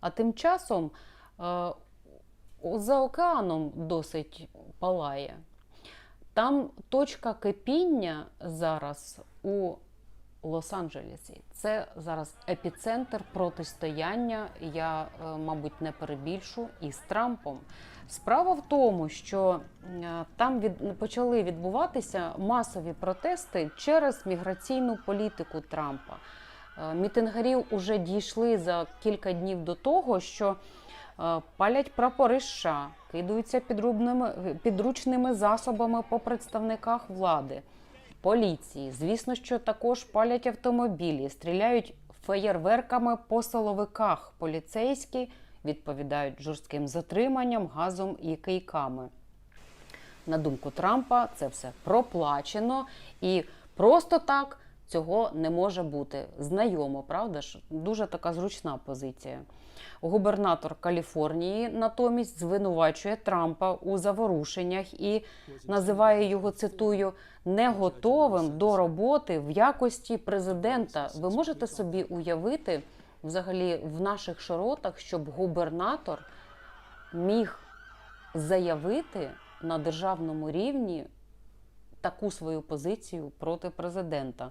А тим часом е, за океаном досить палає. Там точка кипіння зараз у Лос-Анджелесі. Це зараз епіцентр протистояння, я, е, мабуть, не перебільшу, із Трампом. Справа в тому, що е, там від, почали відбуватися масові протести через міграційну політику Трампа. Е, Мітингарів уже дійшли за кілька днів до того, що е, палять прапори США, кидаються підручними засобами по представниках влади, поліції. Звісно, що також палять автомобілі, стріляють феєрверками по силовиках. Поліцейські відповідають жорстким затриманням, газом і кийками. На думку Трампа, це все проплачено і просто так цього не може бути. Знайомо, правда ж? Дуже така зручна позиція. Губернатор Каліфорнії натомість звинувачує Трампа у заворушеннях і називає його цитую не готовим до роботи в якості президента. Ви можете собі уявити взагалі в наших широтах, щоб губернатор міг заявити на державному рівні таку свою позицію проти президента.